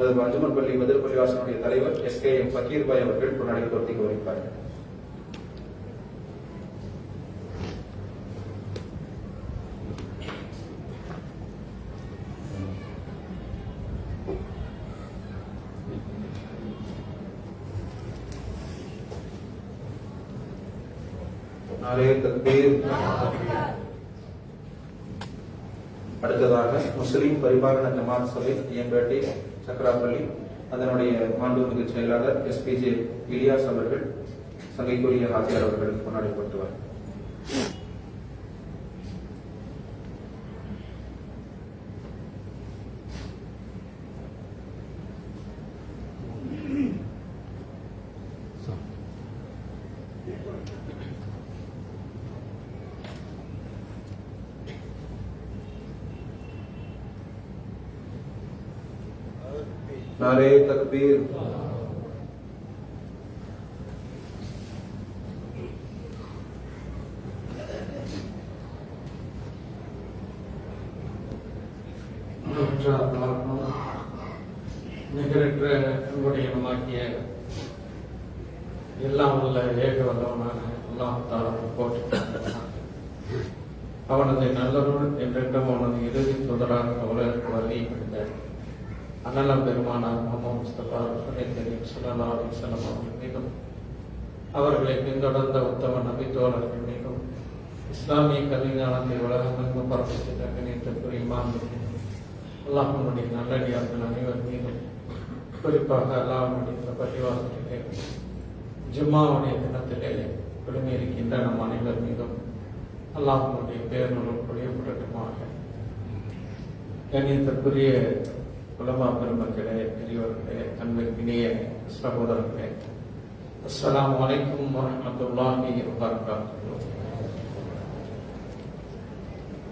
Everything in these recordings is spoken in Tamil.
நமது அஞ்சுமன் பள்ளி மதுரை பள்ளிவாசனுடைய தலைவர் எஸ் கே எம் பக்கீர்பாய் அவர்கள் கொண்டாடி தொட்டி கௌரவிப்பார்கள் நாளே தக்பீர் அடுத்ததாக முஸ்லிம் பரிபாலன ஜமாத் சபை ஐயம்பேட்டை சக்கராப்பள்ளி அதனுடைய மாண்புமிகு செயலாளர் எஸ்பிஜே இலியாஸ் அவர்கள் சங்கைக்குரிய ஆசிரியர் அவர்களுக்கு கொண்டாடப்படுத்துவார் नारे तकबीर நிகரற்ற என்னுடைய நமாக்கிய எல்லாம் உள்ள ஏக வல்லவனான எல்லாம் தாரம் போட்டு அவனது நல்லருள் என்றென்றும் அவனது இறுதி தொடராக அவர்களுக்கு வருகை புரிந்த அண்ணலம் பெருமானார் முகமது முஸ்தபா தெரியும். சுல்லா அலிசல்லாம் அவர்கள் மீதும் அவர்களை பின்தொடர்ந்த உத்தம நபித்தோழர்கள் மீதும் இஸ்லாமிய கல்விஞானத்தை உலகமெங்கும் பரப்பித்து செய்த இமாமின் அல்லாஹனுடைய நல்லடியார்கள் அனைவர் மீதும் குறிப்பாக அல்லாஹனுடைய பரிவாரத்திலே ஜும்மாவுடைய தினத்திலே குழுமியிருக்கின்ற நம் அனைவர் மீதும் அல்லாஹனுடைய பேருநூல் புரியப்படட்டுமாக கண்ணியத்திற்குரிய உலமா பெருமக்களே பெரியவர்களே அன்பிற்கினிய சகோதரர்களே அஸ்லாம் வலைக்கும் வரஹ்மத்துல்லாஹி வபரகாத்துஹு.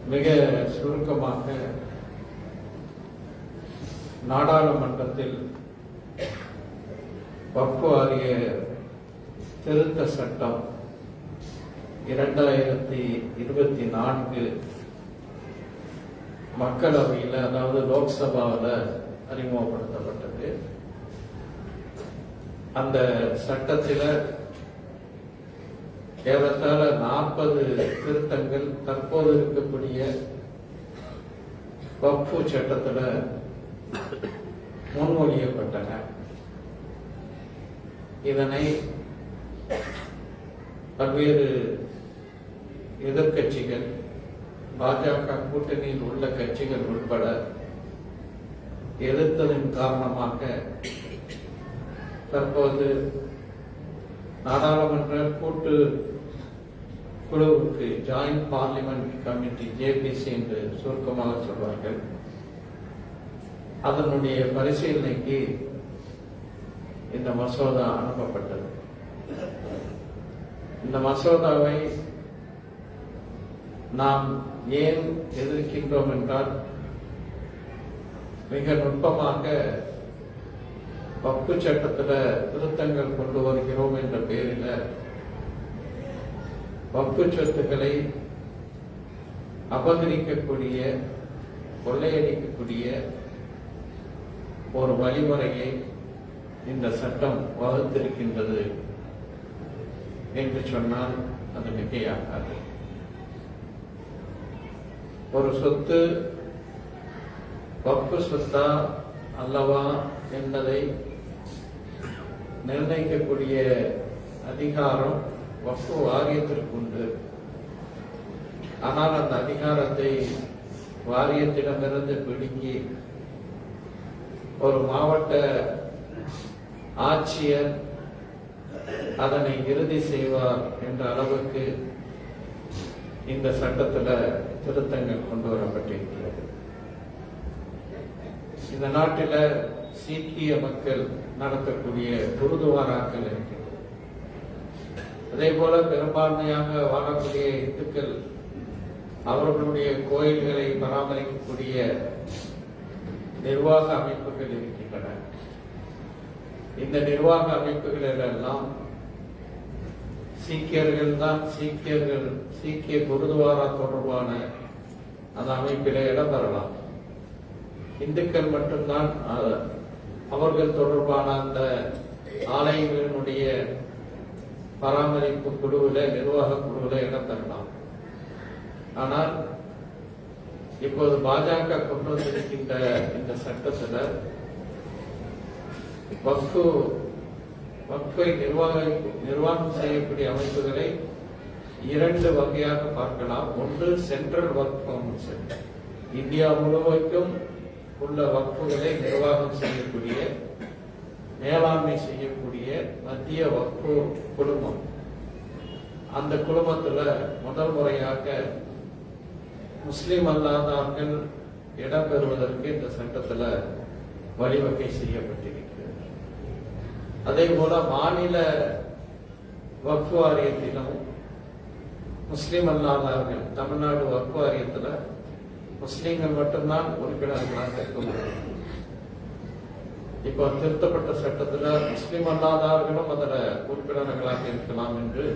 மிக சுருக்கமாக நாடாளுமன்றத்தில் வக்ஃபு வாரிய திருத்த சட்டம் இரண்டாயிரத்தி இருபத்தி நான்கு மக்களவையில் அதாவது லோக்சபாவில் அறிமுகப்படுத்தப்பட்டது. அந்த சட்டத்தில் ஏறத்தாழ நாற்பது திருத்தங்கள் தற்போது இருக்கக்கூடிய வக்ஃபு சட்டத்தில் முன்மொழியப்பட்டன. இதனை பல்வேறு எதிர்க்கட்சிகள் பாஜக கூட்டணியில் உள்ள கட்சிகள் உட்பட எதிர்த்தலின் காரணமாக தற்போது நாடாளுமன்ற கூட்டு குழுவுக்கு ஜாயிண்ட் பார்லிமெண்ட் கமிட்டி ஜேபிசி என்று சுருக்கமாக சொல்வார்கள். அதனுடைய பரிசீலனைக்கு இந்த மசோதா அனுப்பப்பட்டது. இந்த மசோதாவை நாம் ஏன் எதிர்க்கின்றோம் என்றால் மிக நுட்பமாக பப்பு சட்டத்தில் திருத்தங்கள் கொண்டு வருகிறோம் என்ற பெயரில் பப்பு சொத்துக்களை அபகரிக்கக்கூடிய கொள்ளையடிக்கக்கூடிய ஒரு வழிமுறையை இந்த சட்டம் வகுத்திருக்கின்றது என்று சொன்னால் அது மிகையாகாது. ஒரு சொத்து வப்பு சொத்தா அல்லவா என்பதை நிர்ணயிக்கக்கூடிய அதிகாரம் வப்பு வாரியத்திற்கு உண்டு ஆனால் அந்த அதிகாரத்தை வாரியத்திடமிருந்து பிடுங்கி ஒரு மாவட்ட ஆட்சியர் அதனை இறுதி செய்வார் என்ற அளவுக்கு இந்த சட்டத்தில் திருத்தங்கள் கொண்டு வரப்பட்டிருக்கிறது. இந்த நாட்டில் சீக்கிய மக்கள் நடத்தக்கூடிய குருதுவாராக்கள் இருக்கிறது அதே போல பெரும்பான்மையாக வாழக்கூடிய இந்துக்கள் அவர்களுடைய கோயில்களை பராமரிக்கக்கூடிய நிர்வாக அமைப்புகள் இருக்கின்றன. இந்த நிர்வாக அமைப்புகள் எல்லாம் சீக்கியர்கள் தான் சீக்கியர்கள் சீக்கிய குருதுவாரா தொடர்பான அந்த அமைப்பிலே இடம் பெறலாம் இந்துக்கள் மட்டும்தான் அவர்கள் தொடர்பான அந்த ஆலயங்களினுடைய பராமரிப்பு குழுவில் நிர்வாக குழுவில் இடம் தரலாம் ஆனால் இப்போது பாஜக கொண்டு வந்திருக்கின்ற இந்த சட்டத்தில் வக்கு வக்ஃபை நிர்வாக நிர்வாகம் செய்யக்கூடிய அமைப்புகளை இரண்டு வகையாக பார்க்கலாம். ஒன்று சென்ட்ரல் வக்ஃப் கவுன்சில் இந்தியா முழுவதும் உள்ள வக்ஃபுகளை நிர்வாகம் செய்யக்கூடிய மேலாண்மை செய்யக்கூடிய மத்திய வக்ஃபு குழுமம். அந்த குழுமத்தில் முதல் முறையாக முஸ்லிம் அல்லாதவர்கள் இடம்பெறுவதற்கு இந்த சட்டத்தில் வழிவகை செய்யப்பட்டிருக்கிறது அதே போல மாநில வக்ஃபு வாரியத்திலும் முஸ்லீம் அல்லாதவர்கள் தமிழ்நாடு வக்ஃபு வாரியத்தில் முஸ்லீம்கள் மட்டும்தான் உறுப்பினர்களாக இருக்க முடியும். இப்போ திருத்தப்பட்ட சட்டத்துல முஸ்லீம் அல்லாதவர்களும் அதில் உறுப்பினர்களாக இருக்கலாம் என்று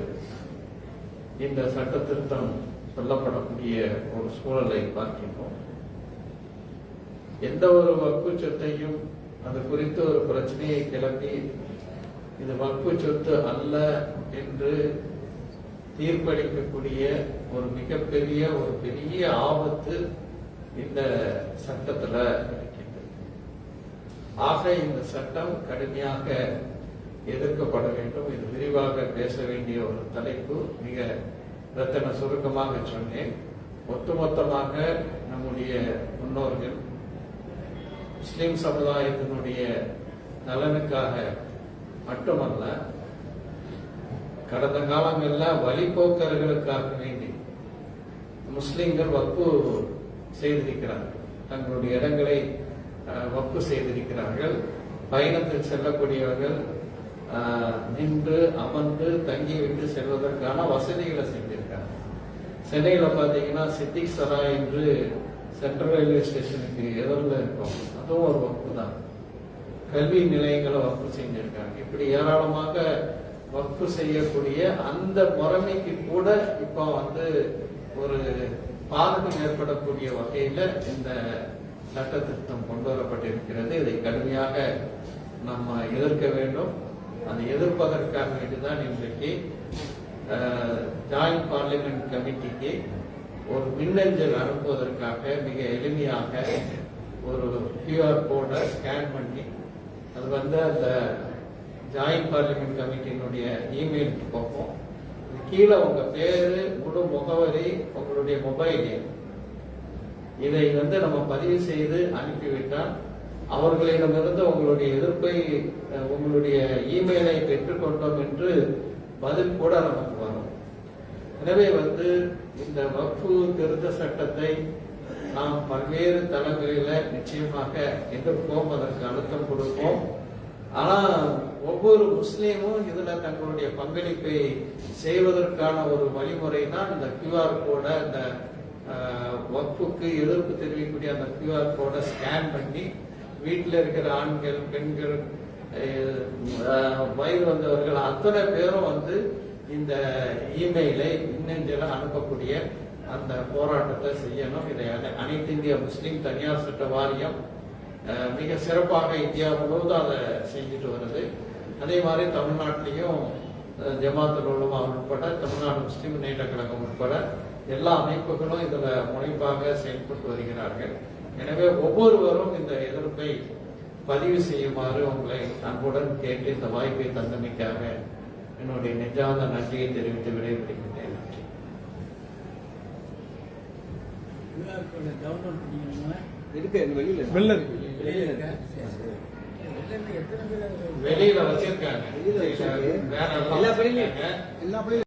இந்த சட்ட திருத்தம் சொல்லப்படக்கூடிய ஒரு சூழலை பார்க்கின்றோம். எந்த ஒரு வக்கு சொத்தையும் அது குறித்து ஒரு பிரச்சனையை கிளப்பி இது வக்கு சொத்து அல்ல என்று தீர்ப்பளிக்கக்கூடிய ஒரு மிகப்பெரிய ஒரு பெரிய ஆபத்து இந்த சட்டத்துல இருக்கின்றது. ஆக இந்த சட்டம் கடுமையாக எதிர்க்கப்பட வேண்டும். இது விரிவாக பேச வேண்டிய ஒரு தலைப்பு. மிக ரத்தன சுருக்கமாக சொன்னேன். ஒட்டுமொத்தமாக நம்முடைய முன்னோர்கள் முஸ்லிம் சமுதாயத்தினுடைய நலனுக்காக மட்டுமல்ல கடந்த காலங்களில் வழிபோக்கர்களுக்காக வேண்டி முஸ்லிம்கள் வப்பு செய்திருக்கிறார்கள். தங்களுடைய இடங்களை வப்பு செய்திருக்கிறார்கள். பயணத்தில் செல்லக்கூடியவர்கள் நின்று அமர்ந்து தங்கிவிட்டு செல்வதற்கான வசதிகளை செஞ்சிருக்காங்க சென்னையில் பார்த்தீங்கன்னா சித்திக் சரா என்று சென்ட்ரல் ரயில்வே ஸ்டேஷனுக்கு எதிரில் இருக்கும். அதுவும் ஒரு வகுப்பு தான். கல்வி நிலையங்களை வகுப்பு செஞ்சிருக்காங்க. இப்படி ஏராளமாக வகுப்பு செய்யக்கூடிய அந்த முறைமைக்கு கூட இப்போ வந்து ஒரு பாதகம் ஏற்படக்கூடிய வகையில இந்த சட்ட திருத்தம் கொண்டு வரப்பட்டிருக்கிறது. இதை கடுமையாக நம்ம எதிர்க்க வேண்டும். அதை எதிர்ப்பதற்காக வேண்டிதான் இன்றைக்கு ஜாயிண்ட் பார்லிமெண்ட் கமிட்டிக்கு ஒரு மின்னஞ்சல் அனுப்புவதற்காக மிக எளிமையாக ஒரு கியூஆர் கோடை ஸ்கேன் பண்ணி அது வந்து அந்த ஜாயிண்ட் பார்லிமெண்ட் கமிட்டியினுடைய இமெயிலுக்கு போகும் கீழே உங்க பேரு முழு முகவரி உங்களுடைய மொபைல் எண். இதை வந்து நம்ம பதிவு செய்து அனுப்பிவிட்டால் அவர்களிடமிருந்து உங்களுடைய எதிர்ப்பை உங்களுடைய இமெயிலை பெற்றுக்கொண்டோம் என்று பதில் கூட நமக்கு வரும். எனவே வந்து இந்த வக்ஃபு திருத்த சட்டத்தை நாம் பல்வேறு தளங்களில நிச்சயமாக எதிர்ப்போம் அதற்கு அழுத்தம் கொடுப்போம். ஆனா ஒவ்வொரு முஸ்லீமும் இதுல தங்களுடைய பங்களிப்பை செய்வதற்கான ஒரு வழிமுறை தான் இந்த கியூஆர் கோடை இந்த வகுப்புக்கு எதிர்ப்பு தெரிவிக்கக்கூடிய அந்த கியூஆர் கோடை ஸ்கேன் பண்ணி வீட்டில் இருக்கிற ஆண்கள் பெண்கள் வயது வந்தவர்கள் அத்தனை பேரும் வந்து இந்த இமெயிலை மின்னஞ்சலை அனுப்பக்கூடிய அந்த போராட்டத்தை செய்யணும். இதை அனைத்து இந்திய முஸ்லீம் தனியார் சட்ட வாரியம் மிக சிறப்பாக இந்தியா முழுவதும் அதை செஞ்சுட்டு வருது. அதே மாதிரி தமிழ்நாட்டிலையும் அஹ், ஜமாத்துல் உலமா உட்பட தமிழ்நாடு முஸ்லீம் முன்னேற்ற கழகம் உட்பட எல்லா அமைப்புகளும் இதில் முனைப்பாக செயல்பட்டு வருகிறார்கள். எனவே ஒவ்வொருவரும் இந்த எதிர்ப்பை பதிவு செய்யுமாறு உங்களை அன்புடன் கேட்டு இந்த வாய்ப்பை தந்தமைக்காக என்னுடைய நெஞ்சார்ந்த நன்றியை தெரிவித்து விடைபெறுகின்றேன். நன்றி QR code download பண்ணிக்கணுமா? இருக்கு அது வெளியில இருக்கு. வெளில இருக்கு. வெளியே இருக்கா? சரி, சரி. வெளில எத்தனை வெளியில வச்சிருக்காங்க. வெளியில வச்சிருக்கு. வேற எல்லா பள்ளியிலும் இருக்காங்க. எல்லா பள்ளியிலும்